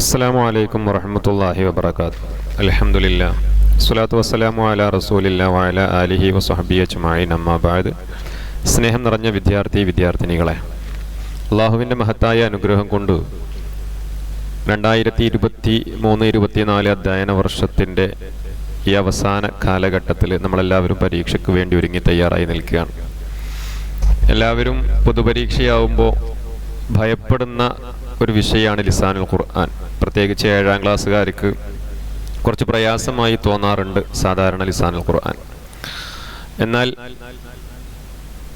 അസ്സാം വലൈക്കും വറഹമത്തല്ലാഹി വബർക്കാത്ത് അലഹമുല്ല സ്വലാത്തു വസ്സലാമു അല റസൂലില്ല വാല അലിഹി വസ്ഹബി അജ്മഈൻ. നമ്മാബാദ് സ്നേഹം നിറഞ്ഞ വിദ്യാർത്ഥി വിദ്യാർത്ഥിനികളെ അള്ളാഹുവിന്റെ മഹത്തായ അനുഗ്രഹം കൊണ്ട് രണ്ടായിരത്തി ഇരുപത്തി മൂന്ന് ഇരുപത്തിനാല് അധ്യയന വർഷത്തിന്റെ ഈ അവസാന കാലഘട്ടത്തിൽ നമ്മളെല്ലാവരും പരീക്ഷയ്ക്ക് വേണ്ടി ഒരുങ്ങി തയ്യാറായി നിൽക്കുകയാണ്. എല്ലാവരും പൊതുപരീക്ഷയാവുമ്പോൾ ഭയപ്പെടുന്ന ഒരു വിഷയമാണ് ലിസാനുൽ ഖുർആൻ. പ്രത്യേകിച്ച് ഏഴാം ക്ലാസ്സുകാർക്ക് കുറച്ച് പ്രയാസമായി തോന്നാറുണ്ട് സാധാരണ ലിസാനുൽ ഖുർആൻ. എന്നാൽ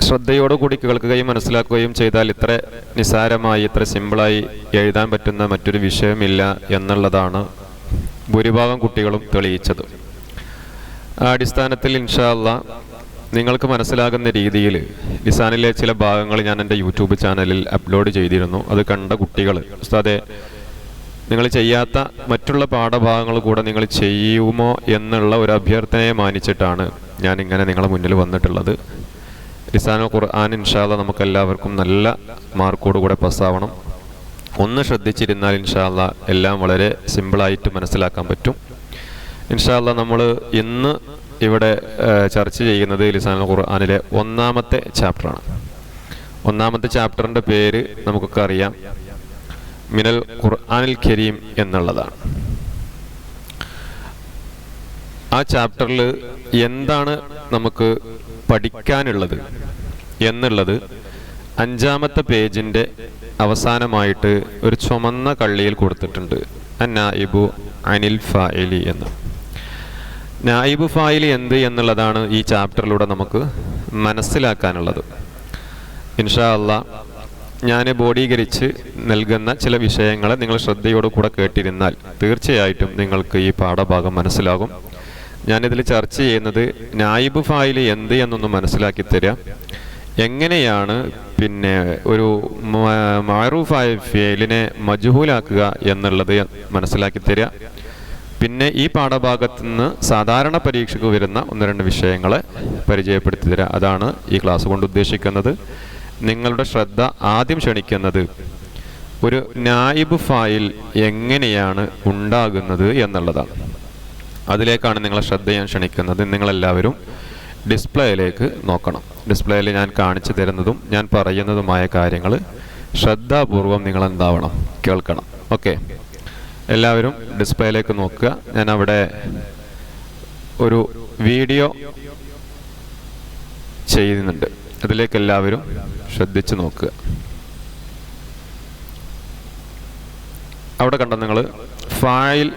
ശ്രദ്ധയോടുകൂടി കേൾക്കുകയും മനസ്സിലാക്കുകയും ചെയ്താൽ ഇത്ര നിസാരമായി ഇത്ര സിമ്പിളായി എഴുതാൻ പറ്റുന്ന മറ്റൊരു വിഷയമില്ല എന്നുള്ളതാണ് ഭൂരിഭാഗം കുട്ടികളും തെളിയിച്ചത്. ആ അടിസ്ഥാനത്തിൽ ഇൻഷാല്ല നിങ്ങൾക്ക് മനസ്സിലാകുന്ന രീതിയിൽ ലിസാനിലെ ചില ഭാഗങ്ങൾ ഞാൻ എന്റെ യൂട്യൂബ് ചാനലിൽ അപ്ലോഡ് ചെയ്തിരുന്നു. അത് കണ്ട കുട്ടികൾ ഉസ്താദെ നിങ്ങൾ ചെയ്യാത്ത മറ്റുള്ള പാഠഭാഗങ്ങൾ കൂടെ നിങ്ങൾ ചെയ്യുമോ എന്നുള്ള ഒരു അഭ്യർത്ഥനയെ മാനിച്ചിട്ടാണ് ഞാൻ ഇങ്ങനെ നിങ്ങളെ മുന്നിൽ വന്നിട്ടുള്ളത്. ലിസാനുൽ ഖുർആൻ ഇൻഷാല്ല നമുക്ക് എല്ലാവർക്കും നല്ല മാർക്കോട് കൂടെ പാസ്സാവണം. ഒന്ന് ശ്രദ്ധിച്ചിരുന്നാൽ ഇൻഷാല്ല എല്ലാം വളരെ സിമ്പിളായിട്ട് മനസ്സിലാക്കാൻ പറ്റും. ഇൻഷാല്ല നമ്മൾ ഇന്ന് ഇവിടെ ചർച്ച ചെയ്യുന്നത് ലിസാൻ ഖുർആാനിലെ ഒന്നാമത്തെ ചാപ്റ്ററാണ്. ഒന്നാമത്തെ ചാപ്റ്ററിന്റെ പേര് നമുക്കൊക്കെ അറിയാം. മിനൽ ഖുർആാനിൽ ഖരീം എന്നുള്ളതാണ്. ആ ചാപ്റ്ററിൽ എന്താണ് നമുക്ക് പഠിക്കാനുള്ളത് എന്നുള്ളത് അഞ്ചാമത്തെ പേജിന്റെ അവസാനമായിട്ട് ഒരു ചുമന്ന കള്ളിയിൽ കൊടുത്തിട്ടുണ്ട്. അന്നായിബു അനിൽ ഫായിലി എന്ന്. നായിബ് ഫായിൽ എന്ത് എന്നുള്ളതാണ് ഈ ചാപ്റ്ററിലൂടെ നമുക്ക് മനസ്സിലാക്കാനുള്ളത്. ഇൻഷാ അല്ല ഞാൻ ബോഡീകരിച്ച് നൽകുന്ന ചില വിഷയങ്ങളെ നിങ്ങൾ ശ്രദ്ധയോടു കൂടെ കേട്ടിരുന്നാൽ തീർച്ചയായിട്ടും നിങ്ങൾക്ക് ഈ പാഠഭാഗം മനസ്സിലാകും. ഞാനിതിൽ ചർച്ച ചെയ്യുന്നത് നായിബ് ഫായിൽ എന്ത് എന്നൊന്ന് മനസ്സിലാക്കി തരാം. എങ്ങനെയാണ് പിന്നെ ഒരു മാറൂഫായ ഫേലിനെ മജുഹൂലാക്കുക എന്നുള്ളത് മനസ്സിലാക്കി തരിക പിന്നെ ഈ പാഠഭാഗത്ത് നിന്ന് സാധാരണ പരീക്ഷയ്ക്ക് വരുന്ന ഒന്ന് രണ്ട് വിഷയങ്ങളെ പരിചയപ്പെടുത്തി തരാം. അതാണ് ഈ ക്ലാസ് കൊണ്ട് ഉദ്ദേശിക്കുന്നത്. നിങ്ങളുടെ ശ്രദ്ധ ആദ്യം ക്ഷണിക്കുന്നത് ഒരു നായിബ് ഫായിൽ എങ്ങനെയാണ് ഉണ്ടാകുന്നത് എന്നുള്ളതാണ്. അതിലേക്കാണ് നിങ്ങളെ ശ്രദ്ധ ഞാൻ ക്ഷണിക്കുന്നത്. നിങ്ങളെല്ലാവരും ഡിസ്പ്ലേയിലേക്ക് നോക്കണം. ഡിസ്പ്ലേയിൽ ഞാൻ കാണിച്ചു തരുന്നതും ഞാൻ പറയുന്നതുമായ കാര്യങ്ങൾ ശ്രദ്ധാപൂർവം നിങ്ങൾ എന്താവണം കേൾക്കണം. ഓക്കെ. എല്ലാവരും ഡിസ്പ്ലേയിലേക്ക് നോക്കുക. ഞാൻ അവിടെ ഒരു വീഡിയോ ചെയ്യുന്നുണ്ട്. അതിലേക്ക് എല്ലാവരും ശ്രദ്ധിച്ച് നോക്കുക. അവിടെ കണ്ട നിങ്ങൾ ഫയൽ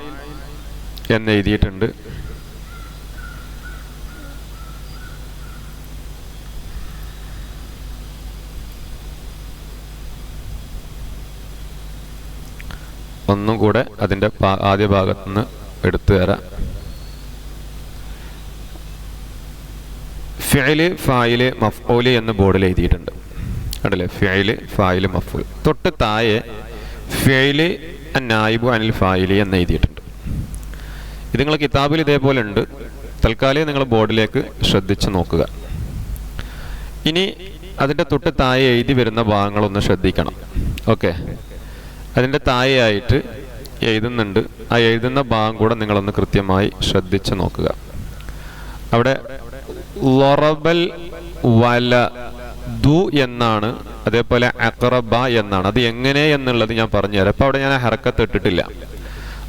എന്ന് എഴുതിയിട്ടുണ്ട് ഒന്നും കൂടെ അതിന്റെ ആദ്യ ഭാഗത്ത് നിന്ന് എടുത്തു തരാം. ഫിഅൽ ഫായിൽ മഫ്ഊൽ എന്ന് ബോർഡിൽ എഴുതിയിട്ടുണ്ട്. കണ്ടില്ലേ? ഫിഅൽ ഫായിൽ മഫ്ഊൽ തൊട്ട് താഴെ ഫിഅൽ നായിബു അനിൽ ഫായിൽ എന്ന് എഴുതിയിട്ടുണ്ട്. ഇത് നിങ്ങൾ കിതാബിൽ ഇതേപോലെ ഉണ്ട്. തൽക്കാലം നിങ്ങൾ ബോർഡിലേക്ക് ശ്രദ്ധിച്ച് നോക്കുക. ഇനി അതിന്റെ തൊട്ട് താഴെ എഴുതി വരുന്ന ഭാഗങ്ങളൊന്ന് ശ്രദ്ധിക്കണം. ഓക്കെ? അതിന്റെ താഴെയായിട്ട് എഴുതുന്നുണ്ട്. ആ എഴുതുന്ന ഭാഗം കൂടെ നിങ്ങളൊന്ന് കൃത്യമായി ശ്രദ്ധിച്ച് നോക്കുക. അവിടെ ലൊറബൽ വല ദു എന്നാണ് അതേപോലെ അക്റബ എന്നാണ്. അത് എങ്ങനെ എന്നുള്ളത് ഞാൻ പറഞ്ഞുതരാം അപ്പോൾ അവിടെ ഞാൻ ഹറക്കത്ത് ഇട്ടിട്ടില്ല.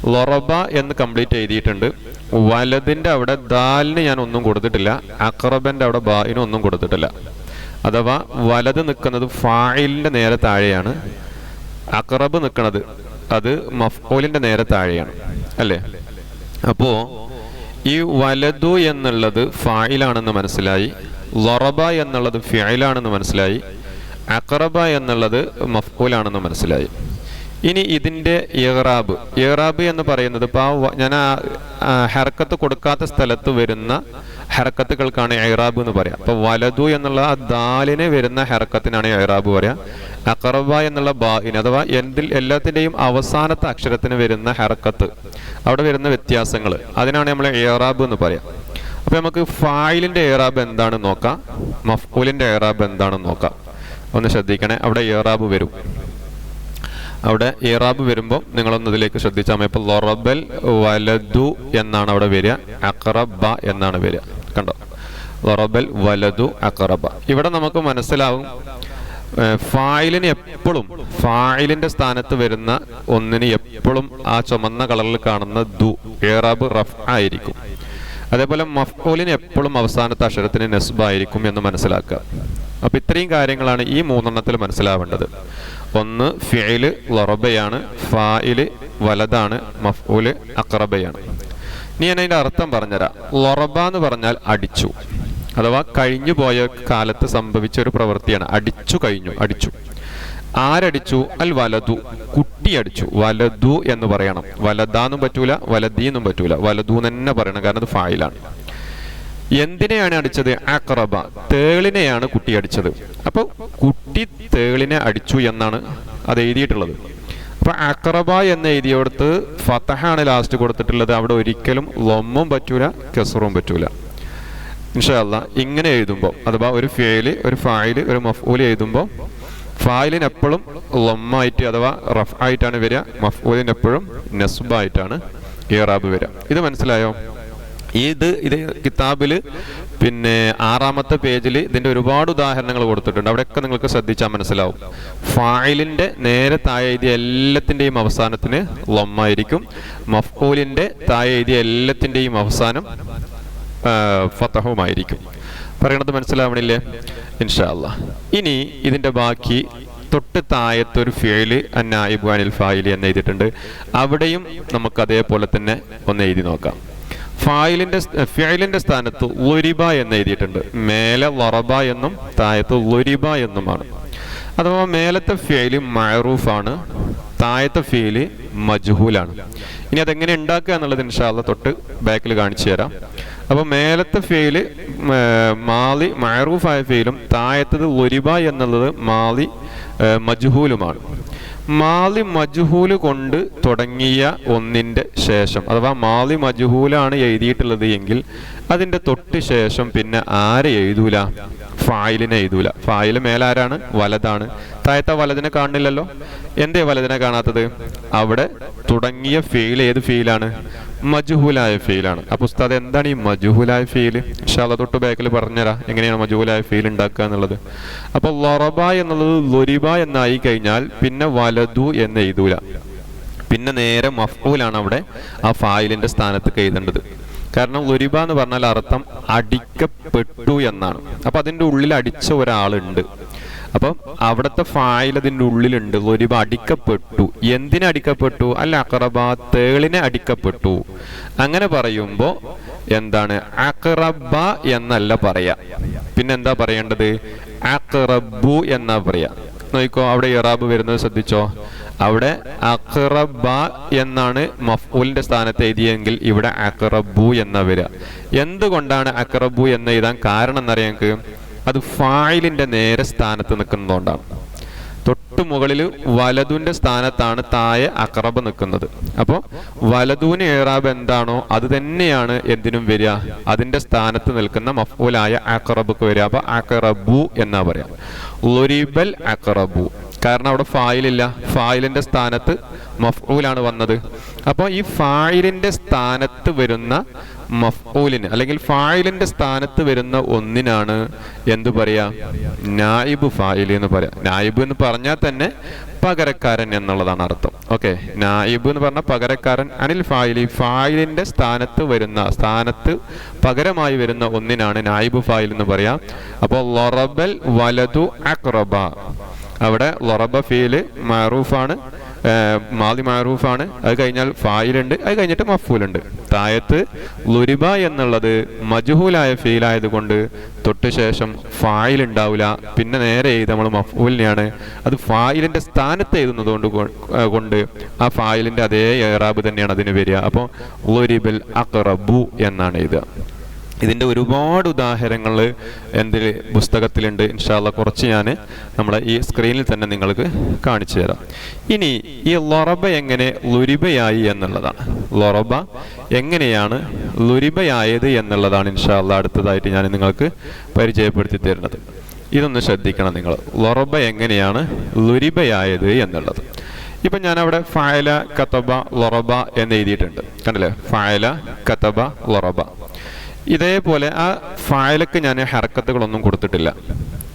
ലൊറബ എന്ന് കംപ്ലീറ്റ് എഴുതിയിട്ടുണ്ട്. വലതിന്റെ അവിടെ ദാലിന് ഞാൻ ഒന്നും കൊടുത്തിട്ടില്ല. അക്റബന്റെ അവിടെ ബായിനും ഒന്നും കൊടുത്തിട്ടില്ല. അഥവാ വലത് നിൽക്കുന്നത് ഫായിലിന്റെ നേരെ താഴെയാണ്. അക്റബ് നിൽക്കുന്നത് അത് മഫ്കോലിന്റെ നേരെ താഴെയാണ് അല്ലേ? അപ്പോ ഈ വലതു എന്നുള്ളത് ഫായിലാണെന്ന് മനസ്സിലായി ലൊറബ എന്നുള്ളത് ഫിയലാണെന്ന് മനസ്സിലായി അക്റബ എന്നുള്ളത് മഫ്കൂലാണെന്ന് മനസ്സിലായി. ഇനി ഇതിന്റെ ഇറാബ് ഇറാബ് എന്ന് പറയുന്നത് ഇപ്പോൾ ഞാൻ ഹർക്കത്ത് കൊടുക്കാത്ത സ്ഥലത്ത് വരുന്ന ഹർക്കത്തുകൾക്കാണ് ഐറാബ് എന്ന് പറയാ. അപ്പോൾ വലതു എന്നുള്ള ദാലിനെ വരുന്ന ഹെറക്കത്തിനാണ് ഐറാബ് പറയാ. അക്റബ എന്നുള്ള ബാഇന് അഥവാ എന്തിൽ എല്ലാത്തിന്റെയും അവസാനത്തെ അക്ഷരത്തിന് വരുന്ന ഹെറക്കത്ത്. അവിടെ വരുന്ന വ്യത്യാസങ്ങൾ അതിനാണ് നമ്മൾ ഏറാബ് എന്ന് പറയാം. അപ്പോൾ നമുക്ക് ഫായിലിന്റെ ഏറാബ് എന്താണെന്ന് നോക്കാം. മഫ്കൂലിന്റെ ഏറാബ് എന്താണെന്ന് നോക്കാം. ഒന്ന് ശ്രദ്ധിക്കണേ. അവിടെ ഏറാബ് വരും. അവിടെ ഇറാബ് വരുമ്പോൾ നിങ്ങളൊന്ന് ഇതിലേക്ക് ശ്രദ്ധിച്ചാൽ മതി. ഇപ്പോൾ ലൊറബൽ വലതു എന്നാണ് അവിടെ വരിക. അക്റബ എന്നാണ് വരിക. കണ്ടോ? വറബൽ വലതു അക്കറബ ഇവിടെ നമുക്ക് മനസ്സിലാവും ഫായിലിന് എപ്പോഴും ഫായിലിന്റെ സ്ഥാനത്ത് വരുന്ന ഒന്നിന് എപ്പോഴും ആ ചുമന്ന കളറിൽ കാണുന്ന ദു ഏറാബ് റഫ് ആയിരിക്കും. അതേപോലെ മഫ്ഊലിന് എപ്പോഴും അവസാനത്തെ അക്ഷരത്തിന് നെസ്ബായിരിക്കും എന്ന് മനസ്സിലാക്കുക. അപ്പൊ ഇത്രയും കാര്യങ്ങളാണ് ഈ മൂന്നെണ്ണത്തിൽ മനസ്സിലാവേണ്ടത്. ഒന്ന് ഫിയിൽ ലൊറബയാണ് ഫായിൽ വലതാണ് മഫ്ഊൽ അക്റബയാണ്. ഇനി ഞാൻ അതിന്റെ അർത്ഥം പറഞ്ഞുതരാം. ലൊറബ എന്ന് പറഞ്ഞാൽ അടിച്ചു. അഥവാ കഴിഞ്ഞു പോയ കാലത്ത് സംഭവിച്ച ഒരു പ്രവൃത്തിയാണ്. അടിച്ചു കഴിഞ്ഞു അടിച്ചു. ആരടിച്ചു? അൽ വലതു കുട്ടി അടിച്ചു. വലതു എന്ന് പറയണം. വലതാന്നും പറ്റൂല വലതീന്നും പറ്റൂല. വലതു തന്നെ പറയണം കാരണം അത് ഫായിലാണ്. എന്തിനെയാണ് അടിച്ചത്? അക്രബ. തേളിനെയാണ് കുട്ടി അടിച്ചത്. അപ്പൊ കുട്ടി തേളിനെ അടിച്ചു എന്നാണ് അത് എഴുതിയിട്ടുള്ളത്. അപ്പൊ അക്രബ എന്ന് എഴുതിയോടത്ത് ഫത്തഹാണ് ലാസ്റ്റ് കൊടുത്തിട്ടുള്ളത്. അവിടെ ഒരിക്കലും ലൊമ്മും പറ്റൂല കെസറും പറ്റൂല. ഇൻഷല്ല ഇങ്ങനെ എഴുതുമ്പോൾ അഥവാ ഒരു ഫേൽ ഒരു ഫായിൽ ഒരു മഫ്ഊൽ എഴുതുമ്പോൾ ഫായിലിന് എപ്പോഴും ലൊമ്മായിട്ട് അഥവാ റഫ് ആയിട്ടാണ് വരിക മഫ്ഊലിന് എപ്പോഴും നെസ്ബായിട്ടാണ് ഇറാബ് വരിക. ഇത് മനസ്സിലായോ? ഇത് ഇത് കിതാബിൽ പിന്നെ ആറാമത്തെ പേജിൽ ഇതിന്റെ ഒരുപാട് ഉദാഹരണങ്ങൾ കൊടുത്തിട്ടുണ്ട്. അവിടെയൊക്കെ നിങ്ങൾക്ക് ശ്രദ്ധിച്ചാൽ മനസ്സിലാവും. ഫായിലിന്റെ നേരെ താഴെ എഴുതിയ എല്ലാത്തിന്റെയും അവസാനത്തിന് ലൊമ്മായിരിക്കും. മഫ്കൂലിന്റെ താഴെ എഴുതിയ എല്ലാത്തിന്റെയും അവസാനം ഫത്തഹവുമായിരിക്കും പറയണത് മനസ്സിലാവണില്ലേ? ഇൻഷാല്ല ഇനി ഇതിന്റെ ബാക്കി തൊട്ട് താഴത്തൊരു ഫേൽ അന്നായിബ് അനിൽ ഫായിലി എന്ന് എഴുതിയിട്ടുണ്ട്. അവിടെയും നമുക്ക് അതേപോലെ തന്നെ ഒന്ന് എഴുതി നോക്കാം. ഫായിലിന്റെ ഫിയലിന്റെ സ്ഥാനത്ത് ലൊരിബ എന്ന് എഴുതിയിട്ടുണ്ട്. മേലെ ലറബ എന്നും താഴത്ത് ലൊരിബ എന്നുമാണ്. അഥവാ മേലത്തെ ഫിയൽ മഴറൂഫാണ് താഴത്തെ ഫീൽ മജ്ഹൂലാണ്. ഇനി അതെങ്ങനെ ഉണ്ടാക്കുക എന്നുള്ളത് ഇൻഷാല്ല തൊട്ട് ബാക്കിൽ കാണിച്ചു തരാം. അപ്പൊ മേലത്തെ ഫീൽ മാലി മഴറൂഫായ ഫീലും താഴത്തത് ഒരിബ എന്നുള്ളത് മാലി മജ്ഹൂലുമാണ്. മാലി മജ്ഹൂൽ കൊണ്ട് തുടങ്ങിയ ഒന്നിന്റെ ശേഷം അഥവാ മാലി മജ്ഹൂലാണ് എഴുതിയിട്ടുള്ളത് എങ്കിൽ അതിന്റെ തൊട്ട് ശേഷം പിന്നെ ആരെ എഴുതൂല? ഫായിലിനെ എഴുതൂല. ഫായിൽ മേലാരാണ്? വലതാണ്. താഴത്തെ വലതിനെ കാണുന്നില്ലല്ലോ? എന്തേ വലതിനെ കാണാത്തത്? അവിടെ തുടങ്ങിയ ഫീൽ ഏത് ഫീലാണ്? മജുഹുലായ ഫീലാണ്. അപ്പൊ ഉസ്താദ് എന്താണ് ഈ മജുഹുലായ ഫീൽ ശല തൊട്ട് ബാക്കിൽ പറഞ്ഞുതരാ. എങ്ങനെയാണ് മജുഹുലായ ഫീൽ ഉണ്ടാക്കുക എന്നുള്ളത്. അപ്പൊ ലൊറബ എന്നുള്ളത് ലൊരിബ എന്നായി കഴിഞ്ഞാൽ പിന്നെ വലതു എന്ന് എഴുതൂല. പിന്നെ നേരെ മഫ്ഊലാണ് അവിടെ ആ ഫായിലിന്റെ സ്ഥാനത്ത് എഴുതേണ്ടത്. കാരണം ലൊരിബ എന്ന് പറഞ്ഞാൽ അർത്ഥം അടിക്കപ്പെട്ടു എന്നാണ്. അപ്പൊ അതിന്റെ ഉള്ളിൽ അടിച്ച ഒരാളുണ്ട്. അപ്പം അവിടുത്തെ ഫായിൽ അതിന്റെ ഉള്ളിലുണ്ട്. ലൊരിബ അടിക്കപ്പെട്ടു. എന്തിനെ അടിക്കപ്പെട്ടു? അല്ല അക്രബ തേളിനെ അടിക്കപ്പെട്ടു. അങ്ങനെ പറയുമ്പോൾ എന്താണ്? അക്രബ എന്നല്ല പറയാ. പിന്നെന്താ പറയേണ്ടത്? അക്രബു എന്നാ പറയാ. നോക്കോ അവിടെ ഇറാബ് വരുന്നത് ശ്രദ്ധിച്ചോ? അവിടെ അഖറബ എന്നാണ് മഫ്ഊലിന്റെ സ്ഥാനത്ത് എഴുതിയെങ്കിൽ ഇവിടെ അക്റബു എന്ന വരിക. എന്തുകൊണ്ടാണ് അക്റബു എന്ന് എഴുതാൻ കാരണം എന്നറിയാൻ അത് ഫായിലിന്റെ നേരെ സ്ഥാനത്ത് നിൽക്കുന്നതുകൊണ്ടാണ്. തൊട്ട് മുകളിൽ വലതുവിന്റെ സ്ഥാനത്താണ് തായ അക്രബ് നിൽക്കുന്നത്. അപ്പോൾ വലതുവിന് ഏറാബ് എന്താണോ അത് തന്നെയാണ് എന്തിനും വരിക. അതിന്റെ സ്ഥാനത്ത് നിൽക്കുന്ന മഫൂലായ അക്രബുക്ക് വരിക. അപ്പോൾ അക്രബു എന്നാ പറയാം. ലൊരിബൽ അക്രബു. കാരണം അവിടെ ഫായിലില്ല. ഫായിലിന്റെ സ്ഥാനത്ത് മഫൂലാണ് വന്നത്. അപ്പോൾ ഈ ഫായിലിന്റെ സ്ഥാനത്ത് വരുന്ന മഫ്ഊലിന് അല്ലെങ്കിൽ ഫായിലിന്റെ സ്ഥാനത്ത് വരുന്ന ഒന്നിനാണ് എന്തു പറയാ? നായിബ് ഫായിൽ എന്ന് പറയാം. നായിബ് എന്ന് പറഞ്ഞാൽ തന്നെ പകരക്കാരൻ എന്നുള്ളതാണ് അർത്ഥം. ഓക്കെ? നായിബ് എന്ന് പറഞ്ഞാൽ പകരക്കാരൻ അനിൽ ഫായിലി. ഫായിലിന്റെ സ്ഥാനത്ത് വരുന്ന സ്ഥാനത്ത് പകരമായി വരുന്ന ഒന്നിനാണ് നായിബ് ഫായിൽ എന്ന് പറയാം. അപ്പോൾ ലൊറബൽ വലതു അക്രബ അവിടെ ലൊറബ ഫീൽ മാറൂഫാണ്. മാലി മാറൂഫാണ്. അത് കഴിഞ്ഞാൽ ഫായിലുണ്ട്. അത് കഴിഞ്ഞിട്ട് മഫൂലുണ്ട്. തായത്ത് ലുരിബ എന്നുള്ളത് മജുഹൂലായ ഫീലായത് കൊണ്ട് തൊട്ട് ശേഷം ഫായിൽ ഉണ്ടാവില്ല പിന്നെ നേരെ എഴുതി നമ്മൾ മഫൂലിനെയാണ്. അത് ഫായിലിന്റെ സ്ഥാനത്ത് എഴുതുന്നത് കൊണ്ട് കൊണ്ട് ആ ഫായിലിന്റെ അതേ ഏറാബ് തന്നെയാണ് അതിന് വരിക. അപ്പോൾ ലുരിബൽ അക്റബു എന്നാണ് എഴുതുക. ഇതിന്റെ ഒരുപാട് ഉദാഹരണങ്ങൾ എന്റെ പുസ്തകത്തിലുണ്ട്. ഇൻഷാല്ല കുറച്ച് ഞാൻ നമ്മളെ ഈ സ്ക്രീനിൽ തന്നെ നിങ്ങൾക്ക് കാണിച്ചു തരാം. ഇനി ഈ ലൊറബ എങ്ങനെ ലുരിബയായി എന്നുള്ളതാണ്. ലൊറബ എങ്ങനെയാണ് ലുരിബയായത് എന്നുള്ളതാണ് ഇൻഷാല്ല അടുത്തതായിട്ട് ഞാൻ നിങ്ങൾക്ക് പരിചയപ്പെടുത്തി തരുന്നത്. ഇതൊന്ന് ശ്രദ്ധിക്കണം നിങ്ങൾ. ലൊറബ എങ്ങനെയാണ് ലുരിബയായത് എന്നുള്ളത്. ഇപ്പം ഞാൻ അവിടെ ഫായല കത്തബ ലൊറബ എന്ന് എഴുതിയിട്ടുണ്ട്. കണ്ടില്ലേ? ഫായല കത്തബ ലൊറബ. ഇതേപോലെ ആ ഫായലക്ക് ഞാൻ ഹർക്കത്തുകളൊന്നും കൊടുത്തിട്ടില്ല.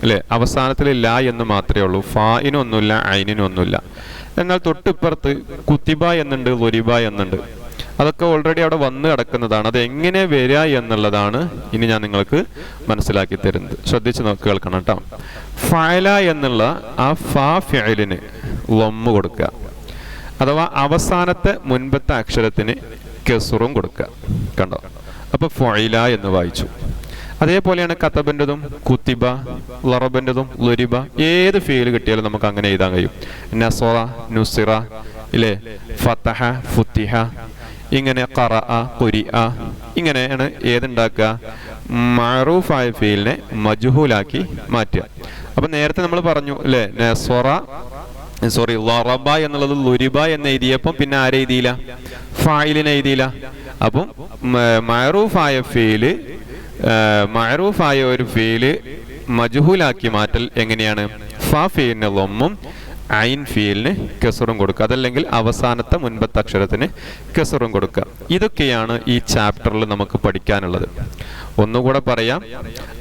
അല്ലേ? അവസാനത്തിൽ ല എന്ന് മാത്രമേ ഉള്ളൂ. ഫായിനൊന്നുമില്ല ഐനിനൊന്നുമില്ല. എന്നാൽ തൊട്ടിപ്പുറത്ത് കുത്തിബ എന്നുണ്ട് ലൊരിബ എന്നുണ്ട്. അതൊക്കെ ഓൾറെഡി അവിടെ വന്ന് കിടക്കുന്നതാണ്. അത് എങ്ങനെ വരിക എന്നുള്ളതാണ് ഇനി ഞാൻ നിങ്ങൾക്ക് മനസ്സിലാക്കി തരുന്നത്. ശ്രദ്ധിച്ച് നോക്കി കേൾക്കണം കേട്ടോ. ഫയല എന്നുള്ള ആ ഫാ ഫിയലിന് ലൊമ്മ് കൊടുക്കുക. അഥവാ അവസാനത്തെ മുൻപത്തെ അക്ഷരത്തിന് കെസുറും കൊടുക്കുക. കണ്ടോ? അപ്പൊ ഫൊയില എന്ന് വായിച്ചു. അതേപോലെയാണ് കത്തബന്റെതും കുത്തിബ ലറബന്റെതും ലുരിബ ഏത് ഫീൽ കിട്ടിയാലും നമുക്ക് അങ്ങനെ എഴുതാൻ കഴിയും. നസോറ നുസിറ ഇല്ലേ? ഫത്തഹ ഫുത്തിഹ ഇങ്ങനെ കറ കുരി ഇങ്ങനെയാണ് ഏതുണ്ടാക്കുക? മറൂഫായ ഫീലിനെ മജുഹൂലാക്കി മാറ്റുക. അപ്പൊ നേരത്തെ നമ്മൾ പറഞ്ഞു അല്ലേ നസോറ സോറി ലറബ എന്നുള്ളത് ലുരിബ എന്ന് എഴുതിയപ്പം പിന്നെ ആരെഴുതിയില്ല? ഫായിലിനെ എഴുതിയില്ല. അപ്പം മയറൂഫായ ഫീൽ മയറൂഫായ ഒരു ഫീൽ മജുഹൂലാക്കി മാറ്റൽ എങ്ങനെയാണ്? ഫ ഫീലിന് ലൊമ്മും ഐൻ ഫീലിന് കെസറും കൊടുക്കുക. അതല്ലെങ്കിൽ അവസാനത്തെ മുൻപത്തെ അക്ഷരത്തിന് കെസറും കൊടുക്കുക. ഇതൊക്കെയാണ് ഈ ചാപ്റ്ററിൽ നമുക്ക് പഠിക്കാനുള്ളത്. ഒന്നുകൂടെ പറയാം.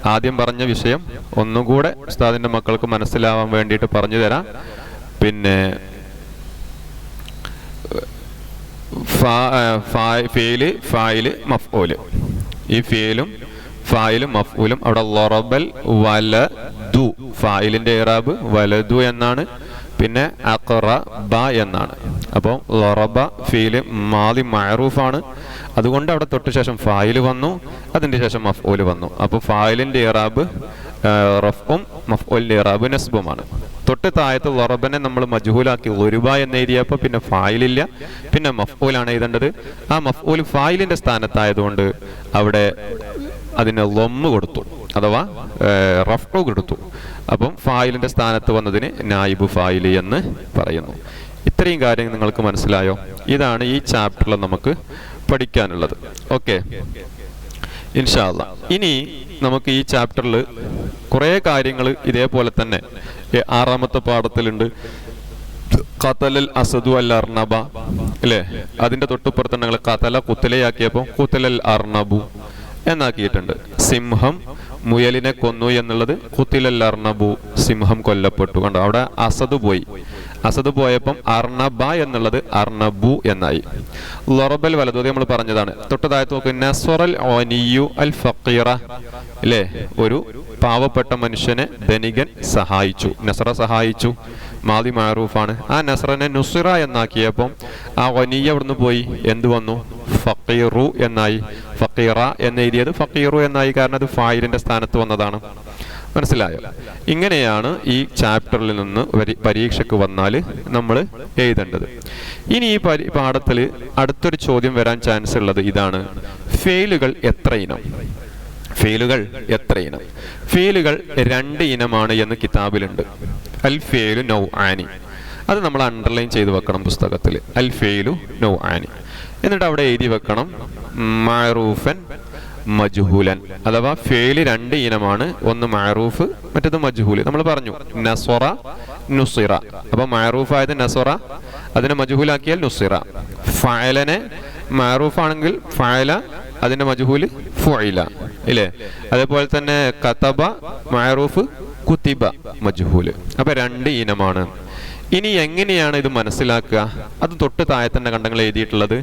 ആദ്യം പറഞ്ഞ വിഷയം ഒന്നുകൂടെ ഉസ്താദിന്റെ മക്കൾക്ക് മനസ്സിലാവാൻ വേണ്ടിയിട്ട് പറഞ്ഞു തരാം. പിന്നെ ഫേൽ ഫായിൽ മഫ്ഊൽ. ഈ ഫേലും ഫായിലും മഫ്ഊലും അവിടെ ലൊറബൽ വല ദു ഫായിലിന്റെ ഇറാബ് വലദു എന്നാണ്. പിന്നെ അഖറ ബ എന്നാണ്. അപ്പോൾ ലൊറബ ഫീൽ മാലി ആണ് അതുകൊണ്ട് അവിടെ തൊട്ട് ശേഷം ഫായിൽ വന്നു. അതിന്റെ ശേഷം മഫ്ഊൽ വന്നു. അപ്പോൾ ഫായിലിന്റെ ഇറാബ് റഫും മഫ്ഉൽ ഇറാബ് നസ്ബുമാണ്. തൊട്ട് താഴത്ത് ലൊറബനെ നമ്മൾ മജ്ഹൂലാക്കി ഒരുബ എന്ന് എഴുതിയപ്പോൾ പിന്നെ ഫായിലില്ല. പിന്നെ മഫ്ഊലാണ് എഴുതേണ്ടത്. ആ മഫ്ഊൽ ഫായിലിന്റെ സ്ഥാനത്തായതുകൊണ്ട് അവിടെ അതിന് ലൊമ്മ് കൊടുത്തു. അഥവാ റഫ്റു കൊടുത്തു. അപ്പം ഫായിലിന്റെ സ്ഥാനത്ത് വന്നതിന് നായിബ് ഫായിൽ എന്ന് പറയുന്നു. ഇത്രയും കാര്യങ്ങൾ നിങ്ങൾക്ക് മനസ്സിലായോ? ഇതാണ് ഈ ചാപ്റ്ററിൽ നമുക്ക് പഠിക്കാനുള്ളത്. ഓക്കെ. ഇൻഷാല്ല ഇനി നമുക്ക് ഈ ചാപ്റ്ററിൽ കുറേ കാര്യങ്ങൾ ഇതേപോലെ തന്നെ. ആറാമത്തെ പാഠത്തിലുണ്ട്. ഖത്തലൽ അസദു അൽ അർണബ അല്ലേ? അതിന്റെ തൊട്ടുപുറത്ത് ഞങ്ങൾ ഖത്തല കുത്തലയാക്കിയപ്പോൾ കുത്തലൽ അർണബു എന്നാക്കിയിട്ടുണ്ട്. സിംഹം മുയലിനെ കൊന്നു എന്നുള്ളത് കുത്തിലൽ അർണബു സിംഹം കൊല്ലപ്പെട്ടു. കണ്ടോ? അവിടെ അസദ് പോയി. അസദ് പോയപ്പം അർണബ എന്നുള്ളത് അർണബു എന്നായി. ലൊറബൽ വലതു നമ്മൾ പറഞ്ഞതാണ്. തൊട്ടതായത് നോക്ക് നസ്വറൽ ഓനിയു അൽ ഫക്കീറ അല്ലേ ഒരു പാവപ്പെട്ട മനുഷ്യനെ ധനികൻ സഹായിച്ചു. നസറ സഹായിച്ചു. മാതി മാറൂഫാണ് ആ നസറനെ നുസിറ എന്നാക്കിയപ്പം ആ ഒനിയ അവിടുന്ന് പോയി? എന്തു വന്നു? ഫക്കീറു എന്നായി. ഫക്കീറ എന്ന് എഴുതിയത് ഫക്കീറു എന്നായി. കാരണം അത് ഫായിലിന്റെ സ്ഥാനത്ത് വന്നതാണ്. മനസ്സിലായോ? ഇങ്ങനെയാണ് ഈ ചാപ്റ്ററിൽ നിന്ന് പരീക്ഷയ്ക്ക് വന്നാൽ നമ്മൾ എഴുതേണ്ടത്. ഇനി ഈ പരി പാഠത്തിൽ അടുത്തൊരു ചോദ്യം വരാൻ ചാൻസ് ഉള്ളത് ഇതാണ്. ഫെയിലുകൾ എത്ര ഇനം? ഫെയിലുകൾ എത്ര ഇനം? ഫെയിലുകൾ രണ്ട് ഇനമാണ് എന്ന് കിതാബിലുണ്ട്. അൽ ഫെയിലു നൗ ആനി അത് നമ്മൾ അണ്ടർലൈൻ ചെയ്ത് വെക്കണം പുസ്തകത്തിൽ അൽ ഫെയിലു നൗ ആനി എന്നിട്ട് അവിടെ എഴുതി വെക്കണം മാറൂഫൻ മജ്ഹൂലൻ. അഥവാ ഫേൽ രണ്ട് ഇനമാണ്. ഒന്ന് മാറൂഫ് മറ്റത് മജ്ഹൂൽ. നമ്മൾ പറഞ്ഞു നസ്വറ നുസിറ അപ്പൊ മാറൂഫ് ആയത് നസ്വറ അതിനെ മജ്ഹൂലാക്കിയാൽ നുസിറ ഫയലനെ മാറൂഫ് ആണെങ്കിൽ ഫയല അതിന്റെ മജ്ഹൂൽ ഫുഇല. ഇല്ലേ? അതേപോലെ തന്നെ കതബ മാറൂഫ് കുത്തിബ മജ്ഹൂൽ. അപ്പൊ രണ്ട് ഇനമാണ്. ഇനി എങ്ങനെയാണ് ഇത് മനസ്സിലാക്കുക? അത് തൊട്ട് താഴെ തന്നെ കണ്ടങ്ങൾ എഴുതിയിട്ടുള്ളത്.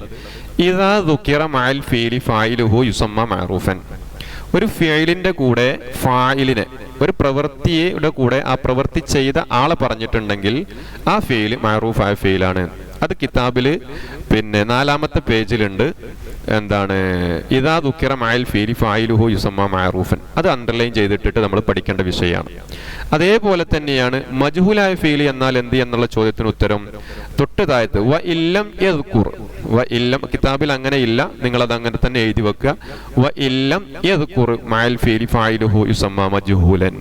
ഇതാ ദുഖിറ മാൽ ഫീലി ഫായിലുഹു യുസമ്മ മാറൂഫൻ. ഒരു ഫെയിലിന്റെ കൂടെ ഫായിലിനെ ഒരു പ്രവൃത്തിയുടെ കൂടെ ആ പ്രവൃത്തി ചെയ്ത ആളെ പറഞ്ഞിട്ടുണ്ടെങ്കിൽ ആ ഫെയിൽ മാറൂഫായ ഫെയിലാണ് അത് കിതാബിൽ പിന്നെ നാലാമത്തെ പേജിലുണ്ട്. എന്താണ് ഇതാ ദുഃഖിറ മായൽ ഫീലി ഫായിലുഹു യുസമ്മ മാറൂഫൻ അത് അണ്ടർലൈൻ ചെയ്തിട്ടിട്ട് നമ്മൾ പഠിക്കേണ്ട വിഷയമാണ്. അതേപോലെ തന്നെയാണ് മജ്ഹുലായ ഫീലി എന്നാൽ എന്ത്? എന്നുള്ള ചോദ്യത്തിന് ഉത്തരം തൊട്ട് താഴത്ത് വ ഇല്ലം യദ്കുർ. വ ഇല്ലം കിതാബിൽ അങ്ങനെ ഇല്ല നിങ്ങൾ അത് അങ്ങനെ തന്നെ എഴുതി വെക്കുക. വ ഇല്ലം യദ്കുർ മായൽ ഫീലി ഫായിലുഹു യുസമ്മ മജ്ഹൂലൻ.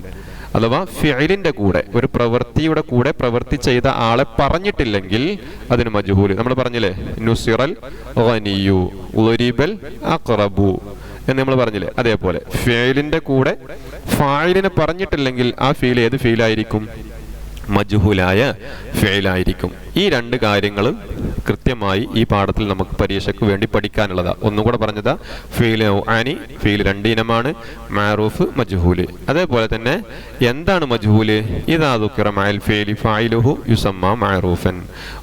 അഥവാ ഫിഴിലിന്റെ കൂടെ ഒരു പ്രവൃത്തിയുടെ കൂടെ പ്രവൃത്തി ചെയ്ത ആളെ പറഞ്ഞിട്ടില്ലെങ്കിൽ അതിന് മജ്ഹൂൽ. നമ്മൾ പറഞ്ഞില്ലേ? നുസിറൽ അക്റബു എന്ന് നമ്മൾ പറഞ്ഞില്ലേ? അതേപോലെ. ഫേലിന്റെ കൂടെ ഫായിലിനെ പറഞ്ഞിട്ടില്ലെങ്കിൽ ആ ഫീൽ ഏത് ഫീലായിരിക്കും മജുഹുലായ ഫെയിലായിരിക്കും ഈ രണ്ട് കാര്യങ്ങളും കൃത്യമായി ഈ പാഠത്തിൽ നമുക്ക് പരീക്ഷയ്ക്ക് വേണ്ടി പഠിക്കാനുള്ളതാ. ഒന്നും കൂടെ പറഞ്ഞതാ ഫെയിൽ ആനി ഫീൽ രണ്ട് ഇനമാണ് മാറൂഫ് മജുഹൂൽ. അതേപോലെ തന്നെ എന്താണ് മജുഹൂൽ? ഇതാ ദുഃഖിറ മായൽ ഫെയിലി ഫായിലുഹു യുസമ്മ മാറൂഫൻ.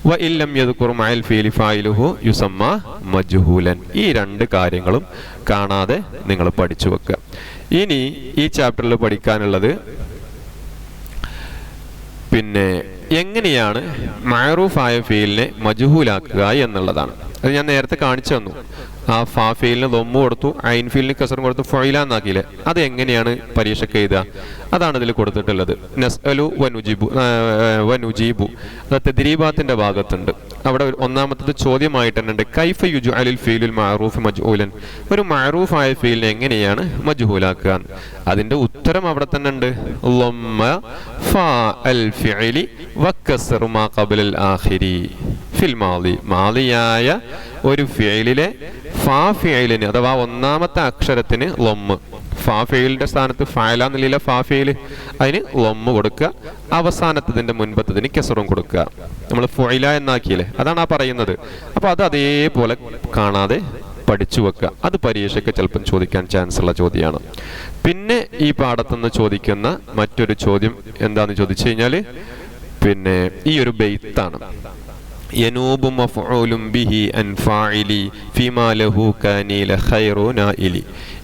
വ ഇല്ലം യദുക്കുർ മായൽ ഫെയിലി ഫായിലുഹു യുസമ്മ മജുഹൂലൻ. ഈ രണ്ട് കാര്യങ്ങളും കാണാതെ നിങ്ങൾ പഠിച്ചു വെക്കുക. ഇനി ഈ ചാപ്റ്ററിൽ പഠിക്കാനുള്ളത് പിന്നെ എങ്ങനെയാണ് മാറൂഫായ ഫീലിനെ മജുഹൂലാക്കുക എന്നുള്ളതാണ്. അത് ഞാൻ നേരത്തെ കാണിച്ചു തന്നു. ആ ഫാ ഫീലിന് ലൊമ്മു കൊടുത്തു ഐൻ ഫീലിന് കസറും കൊടുത്തു ഫൊയിലാന്നാക്കിയില്ല അത് എങ്ങനെയാണ് പരീക്ഷയ്ക്ക് എഴുതുക? അതാണ് ഇതിൽ കൊടുത്തിട്ടുള്ളത്. നസ്അലു വനുജീബു വനുജീബു. അത് തെദ്രീബാത്തിന്റെ ഭാഗത്തുണ്ട്. അവിടെ ഒന്നാമത്തത് ചോദ്യമായിട്ട് തന്നെ ഉണ്ട് കൈഫ യുജു അലിൽ ഫീലുൽ മഅറൂഫ് മജ്ഹൂലൻ ഒരു മഅറൂഫായ ഫീലിനെ എങ്ങനെയാണ് മജ്ഹൂലാക്കുക? അതിന്റെ ഉത്തരം അവിടെ തന്നെ ഉണ്ട് ലമ്മ ഫാ അൽ ഫിഅലി വക്കസറു മാ ഖബലൽ ആഖിരി. ഫിൽ മാളി മാളിയായ ഒരു ഫിയലിലെ ഫാ ഫിയലിന് അഥവാ ഒന്നാമത്തെ അക്ഷരത്തിന് ലൊമ്മ്. ഫാ ഫെയിലിന്റെ സ്ഥാനത്ത് ഫായല നിലയിലെ ഫാഫയിൽ അതിന് ഒമ്മ കൊടുക്കുക അവസാനത്തതിന്റെ മുൻപത്തതിന് കെസറും കൊടുക്കുക. നമ്മൾ ഫൊയില എന്നാക്കിയില്ലേ അതാണ് ആ പറയുന്നത്. അപ്പോൾ അത് അതേപോലെ കാണാതെ പഠിച്ചു വെക്കുക. അത് പരീക്ഷയ്ക്ക് ചിലപ്പം ചോദിക്കാൻ ചാൻസ് ഉള്ള ചോദ്യമാണ്. പിന്നെ ഈ പാഠത്തുനിന്ന് ചോദിക്കുന്ന മറ്റൊരു ചോദ്യം എന്താന്ന് ചോദിച്ചു കഴിഞ്ഞാൽ പിന്നെ ഈ ഒരു ബെയ്ത്താണ്. യനൂബു ബിഹി അൻ ഫാഇലി ലഹു ഖൈറു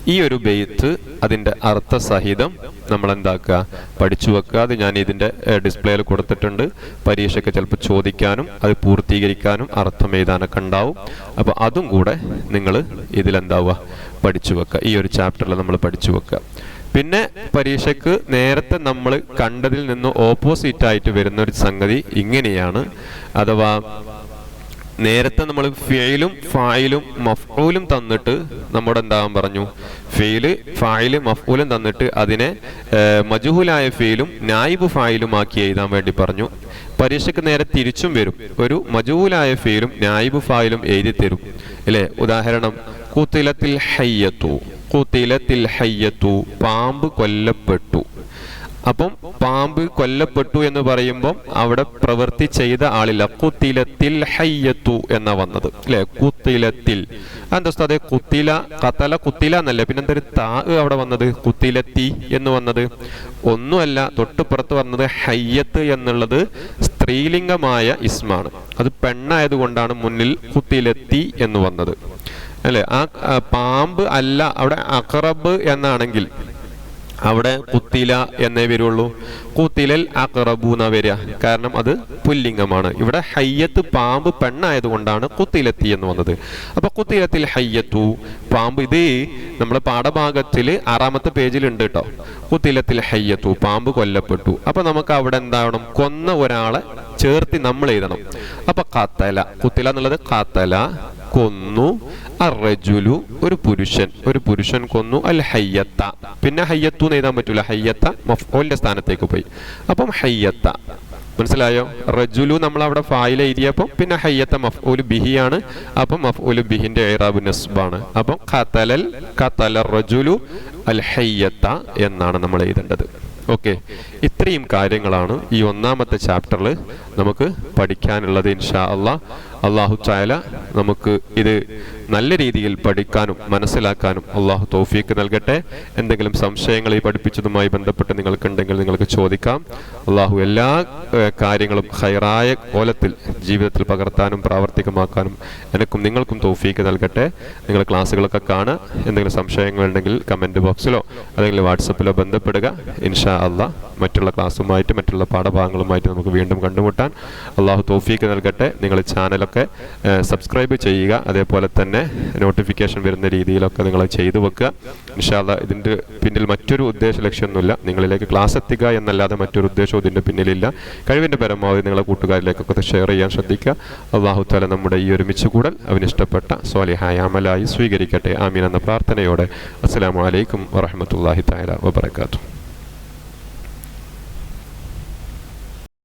ഈ ഒരു ബെയ്ത്ത് അതിന്റെ അർത്ഥസഹിതം നമ്മൾ എന്താക്കുക പഠിച്ചു വെക്കുക. അത് ഞാൻ ഇതിന്റെ ഡിസ്പ്ലേയിൽ കൊടുത്തിട്ടുണ്ട്. പരീക്ഷയ്ക്ക് ചിലപ്പോൾ ചോദിക്കാനും അത് പൂർത്തീകരിക്കാനും അർത്ഥം എഴുതാനൊക്കെ ഉണ്ടാവും. അപ്പോൾ അതും കൂടെ നിങ്ങൾ ഇതിലെന്താവുക? പഠിച്ചു വെക്കുക. ഈ ഒരു ചാപ്റ്ററിൽ നമ്മൾ പഠിച്ചു വെക്കുക. പിന്നെ പരീക്ഷയ്ക്ക് നേരത്തെ നമ്മൾ കണ്ടതിൽ നിന്ന് ഓപ്പോസിറ്റ് ആയിട്ട് വരുന്ന ഒരു സംഗതി ഇങ്ങനെയാണ്. അഥവാ നേരത്തെ നമ്മൾ ഫെയിലും ഫായിലും മഫ്ഊലും തന്നിട്ട് നമ്മുടെ എന്താകാൻ പറഞ്ഞു? ഫെയിൽ ഫായിൽ മഫ്ഊലും തന്നിട്ട് അതിനെ മജുഹുലായ ഫെയിലും നായിബ് ഫായിലും ആക്കി എഴുതാൻ വേണ്ടി പറഞ്ഞു. പരീക്ഷയ്ക്ക് നേരെ തിരിച്ചും വരും. ഒരു മജുഹുലായ ഫെയിലും നായിബ് ഫായിലും എഴുതി തരും. അല്ലേ? ഉദാഹരണം കുത്തിലത്തിൽ ഹയ്യത്തു കുത്തിലത്തിൽ ഹയ്യത്തു പാമ്പ് കൊല്ലപ്പെട്ടു. അപ്പം പാമ്പ് കൊല്ലപ്പെട്ടു എന്ന് പറയുമ്പോൾ അവിടെ പ്രവൃത്തി ചെയ്ത ആളില്ല. കുത്തിലത്തിൽ ഹയ്യത്തു എന്ന വന്നത്. അല്ലെ കുത്തിലത്തിൽ. എന്താ അതെ കുത്തില കത്തല കുത്തില എന്നല്ലേ? പിന്നെ എന്തൊരു താ അവിടെ വന്നത്? കുത്തിലത്തി എന്ന് വന്നത്. ഒന്നുമല്ല തൊട്ടുപുറത്ത് വന്നത് ഹയ്യത്ത് എന്നുള്ളത് സ്ത്രീലിംഗമായ ഇസ്മാണ്. അത് പെണ്ണായതുകൊണ്ടാണ് മുന്നിൽ കുത്തിലെത്തി എന്ന് വന്നത്. അല്ലെ? ആ പാമ്പ് അല്ല അവിടെ അക്രബ് എന്നാണെങ്കിൽ അവിടെ കുത്തില എന്നേ വരുള്ളൂ. കുത്തിലൽ അക്റബൂന വരിക. കാരണം അത് പുല്ലിംഗമാണ്. ഇവിടെ ഹയ്യത്ത് പാമ്പ് പെണ്ണായതുകൊണ്ടാണ് കുത്തിലെത്തി എന്ന് വന്നത്. അപ്പൊ കുത്തിലത്തിൽ ഹയ്യത്തു പാമ്പ് ഇത് നമ്മുടെ പാഠഭാഗത്തിൽ ആറാമത്തെ പേജിലുണ്ട് കേട്ടോ കുത്തിലത്തിൽ ഹയ്യത്തു പാമ്പ് കൊല്ലപ്പെട്ടു. അപ്പൊ നമുക്ക് അവിടെ എന്താവണം? കൊന്ന ഒരാളെ ചേർത്തി നമ്മൾ എഴുതണം. അപ്പൊ കത്തല കുത്തില എന്നുള്ളത് കത്തല കൊന്നു. അറജുലു ഒരു പുരുഷൻ ഒരു പുരുഷൻ കൊന്നു. അൽ ഹയ്യത്ത പിന്നെ ഹയ്യത്തു എന്ന് എഴുതാൻ പറ്റൂല. ഹയ്യത്ത മഫ്ഓലിന്റെ സ്ഥാനത്തേക്ക് പോയി. അപ്പം ഹയ്യത്ത. മനസ്സിലായോ? റജുലു നമ്മൾ അവിടെ ഫായിൽ എഴുതിയപ്പോൾ പിന്നെ ഹയ്യത്ത മഫ്ഊൽ ബിഹിയാണ് അപ്പം മഫ്ഊൽ ബിഹിന്റെ ഏറാബ് നസ്ബാണ്. അപ്പം ഖതലൽ ഖതല റജുലു അൽ ഹയ്യത്ത എന്നാണ് നമ്മൾ എഴുതേണ്ടത്. ഓക്കെ. ഇത്രയും കാര്യങ്ങളാണ് ഈ ഒന്നാമത്തെ ചാപ്റ്ററിൽ നമുക്ക് പഠിക്കാനുള്ളത് ഇൻഷാ അള്ളാ. അള്ളാഹു ചായാല നമുക്ക് ഇത് നല്ല രീതിയിൽ പഠിക്കാനും മനസ്സിലാക്കാനും അള്ളാഹു തോഫീക്ക് നൽകട്ടെ. എന്തെങ്കിലും സംശയങ്ങൾ ഈ പഠിപ്പിച്ചതുമായി ബന്ധപ്പെട്ട് നിങ്ങൾക്കുണ്ടെങ്കിൽ നിങ്ങൾക്ക് ചോദിക്കാം. അള്ളാഹു എല്ലാ കാര്യങ്ങളും ഹൈറായ കോലത്തിൽ ജീവിതത്തിൽ പകർത്താനും പ്രാവർത്തികമാക്കാനും എനിക്കും നിങ്ങൾക്കും തോഫീക്ക് നൽകട്ടെ. നിങ്ങൾ ക്ലാസ്സുകളൊക്കെ കാണുക. എന്തെങ്കിലും സംശയങ്ങളുണ്ടെങ്കിൽ കമന്റ് ബോക്സിലോ അല്ലെങ്കിൽ വാട്സപ്പിലോ ബന്ധപ്പെടുക. ഇൻഷാ അള്ളാഹ് മറ്റുള്ള ക്ലാസ്സുമായിട്ട് മറ്റുള്ള പാഠഭാഗങ്ങളുമായിട്ട് നമുക്ക് വീണ്ടും കണ്ടുമുട്ടാൻ. അള്ളാഹു തോഫീക്ക് നൽകട്ടെ. നിങ്ങൾ ചാനലൊക്കെ സബ്സ്ക്രൈബ് ചെയ്യുക. അതേപോലെ തന്നെ നോട്ടിഫിക്കേഷൻ വരുന്ന രീതിയിലൊക്കെ നിങ്ങൾ ചെയ്തു വെക്കുക. ഇൻഷാല്ല ഇതിന്റെ പിന്നിൽ മറ്റൊരു ഉദ്ദേശ ലക്ഷ്യമൊന്നുമില്ല. നിങ്ങളിലേക്ക് ക്ലാസ് എത്തിക്കുക എന്നല്ലാതെ മറ്റൊരു ഉദ്ദേശവും ഇതിന്റെ പിന്നിലില്ല. കഴിവിന്റെ പരമാവധി നിങ്ങളെ കൂട്ടുകാരിലേക്കൊക്കെ ഷെയർ ചെയ്യാൻ ശ്രദ്ധിക്കുക. അള്ളാഹു താല നമ്മുടെ ഈ ഒരുമിച്ച് കൂടൽ അവനിഷ്ടപ്പെട്ട സ്വാലിഹായ അമലായി സ്വീകരിക്കട്ടെ. ആമീൻ എന്ന പ്രാർത്ഥനയോടെ. അസ്സാം വലൈക്കും വറഹമത്തല്ലാഹി താല വബർക്കാത്തു